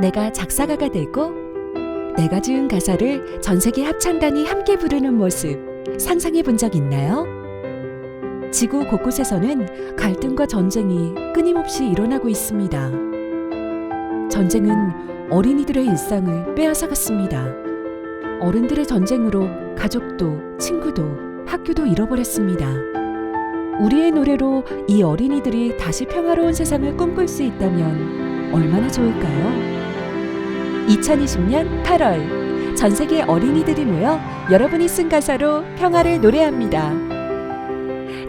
내가 작사가가 되고 내가 지은 가사를 전 세계 합창단이 함께 부르는 모습 상상해 본 적 있나요? 지구 곳곳에서는 갈등과 전쟁이 끊임없이 일어나고 있습니다. 전쟁은 어린이들의 일상을 빼앗아갔습니다. 어른들의 전쟁으로 가족도 친구도 학교도 잃어버렸습니다. 우리의 노래로 이 어린이들이 다시 평화로운 세상을 꿈꿀 수 있다면 얼마나 좋을까요? 2020년 8월 전 세계 어린이들이 모여 여러분이 쓴 가사로 평화를 노래합니다.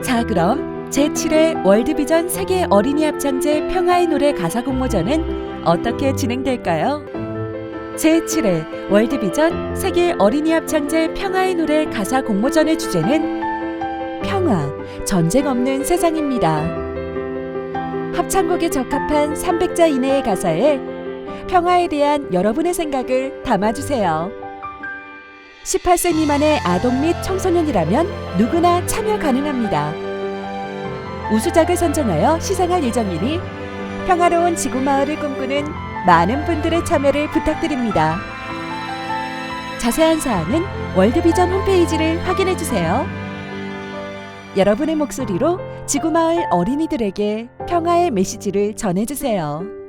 자, 그럼 제7회 월드비전 세계 어린이 합창제 평화의 노래 가사 공모전은 어떻게 진행될까요? 제7회 월드비전 세계 어린이 합창제 평화의 노래 가사 공모전의 주제는 평화, 전쟁 없는 세상입니다. 합창곡에 적합한 300자 이내의 가사에 평화에 대한 여러분의 생각을 담아주세요. 18세 미만의 아동 및 청소년이라면 누구나 참여 가능합니다. 우수작을 선정하여 시상할 예정이니 평화로운 지구 마을을 꿈꾸는 많은 분들의 참여를 부탁드립니다. 자세한 사항은 월드비전 홈페이지를 확인해 주세요. 여러분의 목소리로 지구마을 어린이들에게 평화의 메시지를 전해주세요.